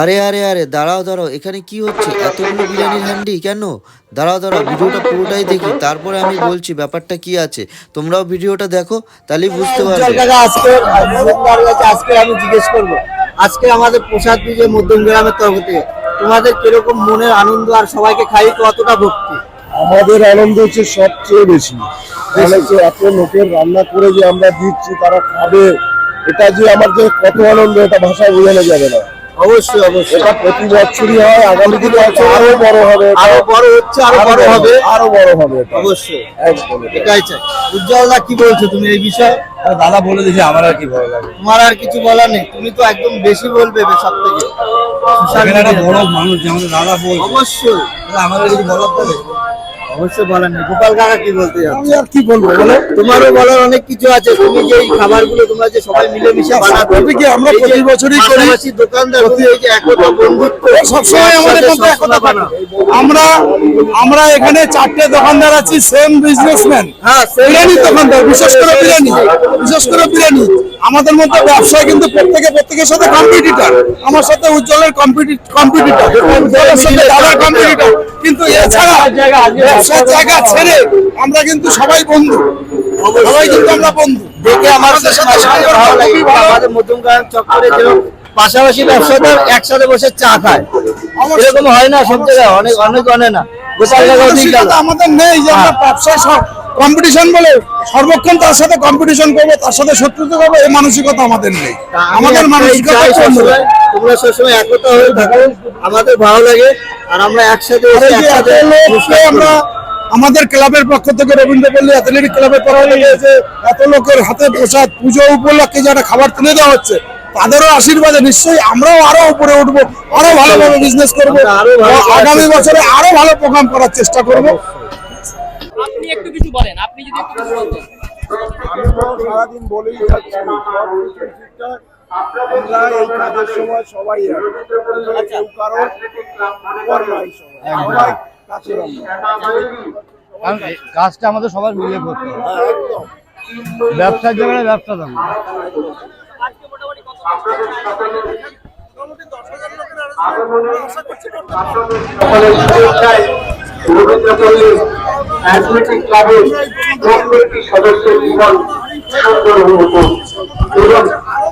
আরে আরে আরে দাঁড়াও দাঁড়াও এখানে কি হচ্ছে? এতগুলো বিরিয়ানির হ্যান্ডি কেন? দাঁড়াও দাঁড়াও ভিডিওটা পুরোটাই দেখি তারপরে আমি বলছি ব্যাপারটা কি আছে? তোমরাও ভিডিওটা দেখো তাহলেই বুঝতে পারবে। আজকে আজকে আমি জিজ্ঞেস করব। আজকে আমাদের প্রসাদ দিয়েছে মধ্যম গ্রামের তরফ থেকে তোমাদের কীরকম মনের আনন্দ আর সবাইকে খাই কতটা ভক্তি? আমাদের আনন্দ হচ্ছে সবচেয়ে বেশি। এত লোকের রান্না করে যে আমরা দিচ্ছি তারা খাবে এটা যে আমার যে কত আনন্দ এটা ভাষায় বোঝানো যাবে না। অবশ্যই অবশ্যই। এটা প্রতি বছরই হয় আগামী দিনে হয়তো আরও বড় হবে। আরও বড় হচ্ছে আরও বড় হবে। আরও বড় হবে অবশ্যই। একদম এটাই চাই। উজ্জ্বল দা কি বলছো তুমি এই বিষয়ে? দাদা বলে দিয়েছে আমার আর কি ভালো লাগে? তোমার আর কিছু বলার নেই। তুমি তো একদম বেশি বলবে সব থেকে। একটা বড় মানুষ যে আমাদের দাদা বলছে। অবশ্যই। তাহলে আমাদের কিছু বলার থাকে? অবশ্যই বলার নেই। গোপাল কাকা কি বলতে আমি আর কি বলব বলো? তোমারও বলার অনেক কিছু আছে। তুমি যে এই খাবারগুলো তোমরা যে সবাই মিলেমিশে বানাতে কি আমরা প্রতি বছরই করি। দোকানদার এই যে একতা বন্ধুত্ব সবসময় আমাদের মধ্যে একতা থাকে। আমরা আমরা এখানে চারটে দোকানদার আছি সেম বিজনেসম্যান হ্যাঁ বিরিয়ানি দোকানদার বিশেষ করে বিরিয়ানি। বিশেষ করে বিরিয়ানি। আমাদের মধ্যে ব্যবসায় কিন্তু প্রত্যেকে প্রত্যেকের সাথে কম্পিটিটর আমার সাথে উজ্জ্বলের কম্পিটিটর দাদার কম্পিটিটর কিন্তু এছাড়া ব্যবসার জায়গা ছেড়ে আমরা কিন্তু সবাই বন্ধু। সবাই কিন্তু আমরা বন্ধু। দেখে আমাদের সাথে। আমাদের মধ্যমগ্রাম চক্করে পাশাপাশি ব্যবসাদার একসাথে বসে চা খায়। এরকম হয় না সব জায়গায় অনেক অনেক অনেক না। আমাদের নেই যে আমরা কম্পিটিশন বলে সর্বক্ষণ তার সাথে কম্পিটিশন করব তার সাথে শত্রুতা করব এই মানসিকতা আমাদের নেই। আমাদের মানসিকতা। তোমরা সবসময় একতা হয়ে থাকো। আমাদের ভালো লাগে। আর আমরা একসাথে করি। আমরা আমাদের ক্লাবের পক্ষ থেকে রবীন্দ্রপল্লী অ্যাথলেটিক ক্লাবের থেকে এত লোকের হাতে প্রসাদ পুজো উপলক্ষে যারা খাবার তুলে দেওয়া হচ্ছে তাদেরও আশীর্বাদে নিশ্চয়ই আমরাও আরও উপরে উঠবো আরও ভালোভাবে বিজনেস করব। আগামী বছরে আরও ভালো প্রোগ্রাম করার চেষ্টা করব। আপনি একটু কিছু বলেন আপনি যদি একটু কিছু বলতেন। আমি তো সারাদিন বলেই যাচ্ছি আমরা এই কাজের সময় সবাই কেউ কারও সবাই। সবাই কাছে কারণ কাজটা আমাদের সবার মিলে করতে হবে। ব্যবসার জায়গায় ব্যবসা দাম। অ্যাথলেটিক ক্লাবের সদস্যের জীবন সুন্দর এবং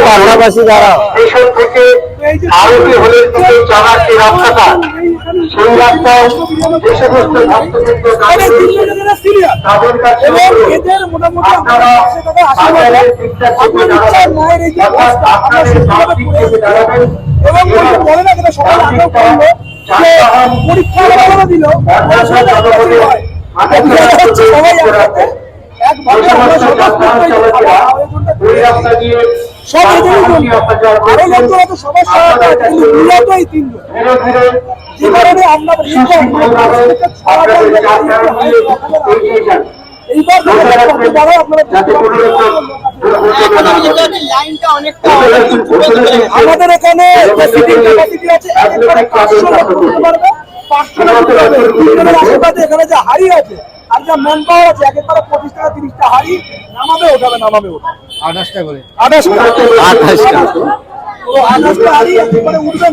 পাশাপাশি যারা স্টেশন থেকে আরতি হলের দিকে যাওয়ার যে রাস্তাটা সেই রাস্তায় যে সমস্ত তাদের কাছে থেকে থেকে এবং বলে না কেন সকালে আগে বলল যে পরীক্ষা দিল সবাই একসাথে। একভাবে আমরা দিয়ে সব আরও কিন্তু মূলত এই তিনজন যে কারণে আমরা এইবার আমাদের এখানে আশেপাশে এখানে যে হাড়ি আছে আর যা ম্যান পাওয়ার আছে এক একবারে পঁচিশ টাকা তিরিশটা হাড়ি নামাবে ওঠাবে নামাবে ওঠাবে আঠাশটা। করে আঠাশটা আঠাশটা।